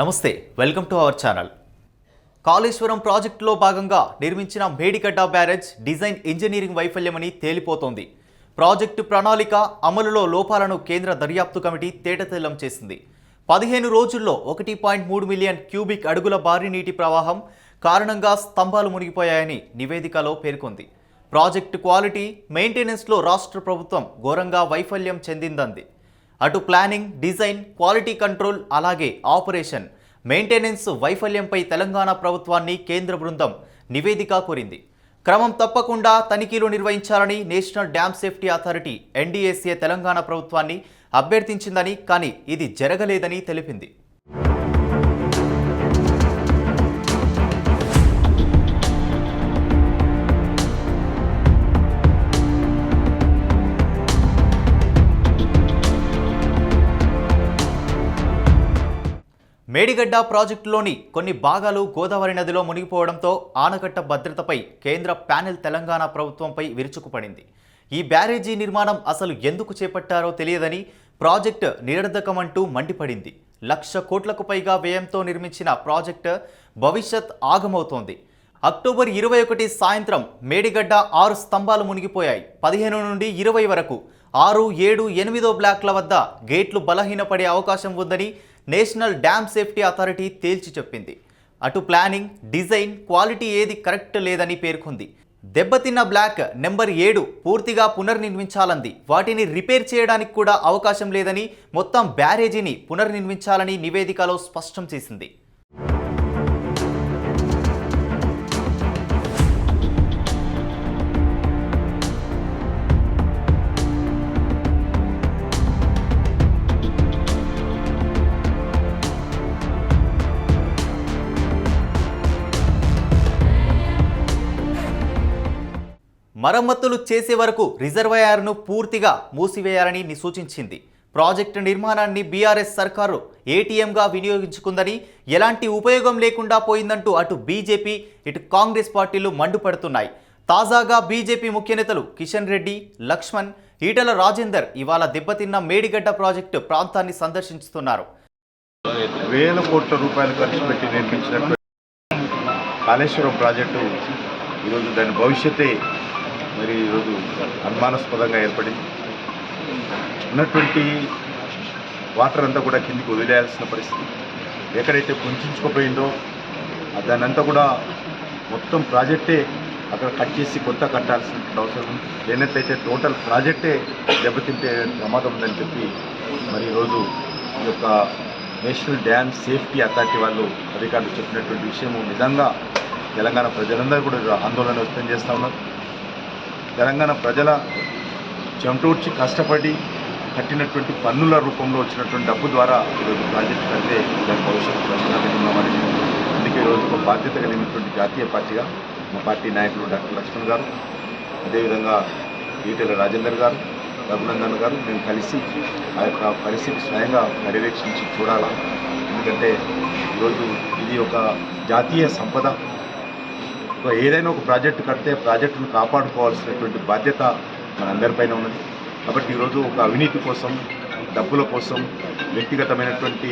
నమస్తే welcome to our channel. Kaleshwaram ప్రాజెక్టులో భాగంగా నిర్మించిన మేడిగడ్డ బ్యారేజ్ డిజైన్ ఇంజనీరింగ్ వైఫల్యమని తేలిపోతోంది. ప్రాజెక్టు ప్రణాళిక అమలులో లోపాలను కేంద్ర దర్యాప్తు కమిటీ తేటతెల్లం చేసింది. పదిహేను రోజుల్లో ఒకటి పాయింట్ మూడు మిలియన్ క్యూబిక్ అడుగుల భారీ నీటి ప్రవాహం కారణంగా స్తంభాలు మునిగిపోయాయని నివేదికలో పేర్కొంది. ప్రాజెక్టు క్వాలిటీ మెయింటెనెన్స్లో రాష్ట్ర ప్రభుత్వం ఘోరంగా వైఫల్యం చెందిందంది. అటు ప్లానింగ్ డిజైన్ క్వాలిటీ కంట్రోల్ అలాగే ఆపరేషన్. మెయింటెనెన్స్ వైఫల్యంపై తెలంగాణ ప్రభుత్వాన్ని కేంద్ర బృందం నివేదిక కోరింది. క్రమం తప్పకుండా తనిఖీలు నిర్వహించాలని national dam safety authority NDSA Telangana ప్రభుత్వాన్ని అభ్యర్థించిందని కానీ ఇది జరగలేదని తెలిపింది. మేడిగడ్డ ప్రాజెక్టులోని కొన్ని భాగాలు గోదావరి నదిలో మునిగిపోవడంతో ఆనకట్ట భద్రతపై కేంద్ర ప్యానెల్ తెలంగాణ ప్రభుత్వంపై విరుచుకుపడింది. ఈ బ్యారేజీ నిర్మాణం అసలు ఎందుకు చేపట్టారో తెలియదని ప్రాజెక్ట్ నిరర్ధకమంటూ మండిపడింది. లక్ష కోట్లకు పైగా వ్యయంతో నిర్మించిన ప్రాజెక్ట్ భవిష్యత్ ఆగమవుతోంది. అక్టోబర్ ఇరవై ఒకటి సాయంత్రం మేడిగడ్డ ఆరు స్తంభాలు మునిగిపోయాయి. పదిహేను నుండి ఇరవై వరకు ఆరు ఏడు ఎనిమిదో బ్లాక్ల వద్ద గేట్లు బలహీనపడే అవకాశం ఉందని నేషనల్ డ్యామ్ సేఫ్టీ అథారిటీ తేల్చి చెప్పింది. అటు ప్లానింగ్ డిజైన్ క్వాలిటీ ఏది కరెక్ట్ లేదని పేర్కొంది. దెబ్బతిన్న బ్లాక్ నెంబర్ ఏడు పూర్తిగా పునర్నిర్మించాలంది. వాటిని రిపేర్ చేయడానికి కూడా అవకాశం లేదని మొత్తం బ్యారేజీని పునర్నిర్మించాలని నివేదికలో స్పష్టం చేసింది. మరమ్మతులు చేసే వరకు రిజర్వాయర్ను పూర్తిగా మూసివేయాలని సూచించింది ప్రాజెక్టు నిర్మాణాన్ని బీఆర్ఎస్ సర్కారు ఏటీఎంగా వినియోగించుకుందని ఎలాంటి ఉపయోగం లేకుండా పోయిందంటూ అటు బీజేపీ ఇటు కాంగ్రెస్ పార్టీలు మండుపడుతున్నాయి. తాజాగా బీజేపీ ముఖ్యనేతలు కిషన్ రెడ్డి లక్ష్మణ్ ఈటల రాజేందర్ ఇవాళ దెబ్బతిన్న మేడిగడ్డ ప్రాజెక్టు ప్రాంతాన్ని సందర్శిస్తున్నారు వేల కోట్ల రూపాయలు ఖర్చు పెట్టి నిర్మించినట్టు కాళేశ్వరం ప్రాజెక్టు ఈరోజు దాని భవిష్యత్తే మరి ఈరోజు అనుమానాస్పదంగా ఏర్పడింది ఉన్నటువంటి వాటర్ అంతా కూడా కిందికి వదిలేయాల్సిన పరిస్థితి. ఎక్కడైతే కుంచుకుపోయిందో దానంతా కూడా మొత్తం ప్రాజెక్టే అక్కడ కట్ చేసి కొత్త కట్టాల్సిన అవసరం ఉంది. లేనట్లయితే టోటల్ ప్రాజెక్టే దెబ్బతింటే ప్రమాదం ఉందని చెప్పి మరి ఈరోజు ఈ యొక్క నేషనల్ డ్యామ్ సేఫ్టీ అథారిటీ వాళ్ళు అధికారులు చెప్పినటువంటి విషయం నిజంగా తెలంగాణ ప్రజలందరూ కూడా ఆందోళన వ్యక్తం చేస్తూ ఉన్నారు. తెలంగాణ ప్రజల చెమటూడ్చి కష్టపడి కట్టినటువంటి పన్నుల రూపంలో వచ్చినటువంటి డబ్బు ద్వారా ఈరోజు ప్రాజెక్టు కడితే దాని భవిష్యత్తు ప్రశ్నార్థకమని అందుకే ఈరోజు ఒక బాధ్యత కలిగినటువంటి జాతీయ పార్టీగా మా పార్టీ నాయకులు డాక్టర్ లక్ష్మణ్ గారు అదేవిధంగా ఈటెల రాజేందర్ గారు రఘునందన్ గారు మేము కలిసి ఆ యొక్క పరిస్థితి స్వయంగా పర్యవేక్షించి చూడాలా. ఎందుకంటే ఈరోజు ఇది ఒక జాతీయ సంపద. ఏదైనా ఒక ప్రాజెక్టు కడితే ప్రాజెక్టును కాపాడుకోవాల్సినటువంటి బాధ్యత మనందరిపైన ఉన్నది. కాబట్టి ఈరోజు ఒక అవినీతి కోసం డబ్బుల కోసం వ్యక్తిగతమైనటువంటి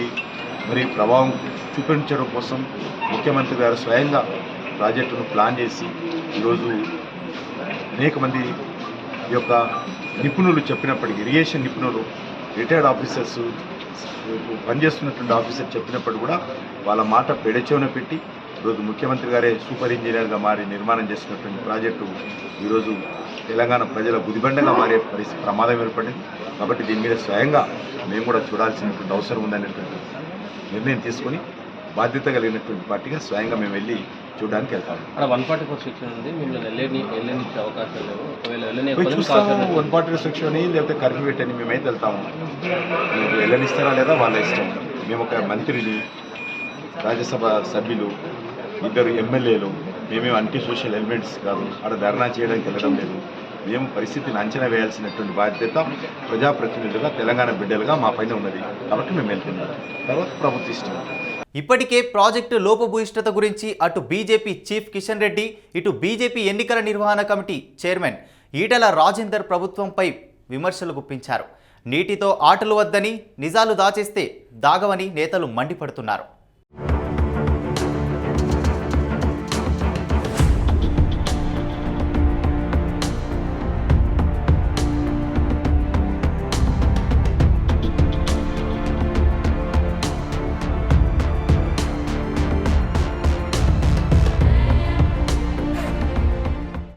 మరి ప్రభావం చూపించడం కోసం ముఖ్యమంత్రి గారు స్వయంగా ప్రాజెక్టును ప్లాన్ చేసి ఈరోజు అనేక మంది ఈ యొక్క నిపుణులు చెప్పినప్పటికీ ఇరిగేషన్ నిపుణులు రిటైర్డ్ ఆఫీసర్స్ పనిచేస్తున్నటువంటి ఆఫీసర్ చెప్పినప్పుడు కూడా వాళ్ళ మాట పెడచెవున పెట్టి ఈరోజు ముఖ్యమంత్రి గారే సూపర్ ఇంజనీర్గా మారి నిర్మాణం చేసినటువంటి ప్రాజెక్టు ఈరోజు తెలంగాణ ప్రజల గుదిబండగా మారే పరిస్థితి ప్రమాదం ఏర్పడింది. కాబట్టి దీని మీద స్వయంగా మేము కూడా చూడాల్సినటువంటి అవసరం ఉందనేటువంటి నిర్ణయం తీసుకొని బాధ్యత కలిగినటువంటి పార్టీగా స్వయంగా మేము వెళ్ళి చూడడానికి వెళ్తాము. అక్కడ వన్ ఫార్టీ ఫోర్ సెక్షన్ ఉంది. మిమ్మల్ని వెళ్ళని వెళ్ళనిచ్చే అవకాశం లేవు. ఒకవేళ చూస్తాము. వన్ ఫార్టీ సెక్షన్ అని లేకపోతే కర్ఫ్యూ పెట్టని మేమైతే వెళ్తాము. వెళ్ళనిస్తారా లేదా వాళ్ళ ఇష్టం. మేము ఒక మంత్రిని రాజ్యసభ సభ్యులు ఇద్దరు ఎమ్మెల్యేలు మేమేం అంటీ సోషల్ ఎలిమెంట్స్ కాదు. అక్కడ ధర్నా చేయడానికి వెళ్ళడం లేదు. మేము పరిస్థితిని అంచనా వేయాల్సినటువంటి బాధ్యత ప్రజాప్రతినిధులుగా తెలంగాణ బిడ్డలుగా మా పైన ఉన్నది. కాబట్టి మేము వెళ్తున్నాం. తర్వాత ప్రభుత్వ ఇష్టం. ఇప్పటికే ప్రాజెక్టు లోపభూయిష్టత గురించి అటు బీజేపీ చీఫ్ కిషన్ రెడ్డి ఇటు బీజేపీ ఎన్నికల నిర్వహణ కమిటీ చైర్మన్ ఈటల రాజేందర్ ప్రభుత్వంపై విమర్శలు గుప్పించారు. నీటితో ఆటలు వద్దని నిజాలు దాచేస్తే దాగవని నేతలు మండిపడుతున్నారు.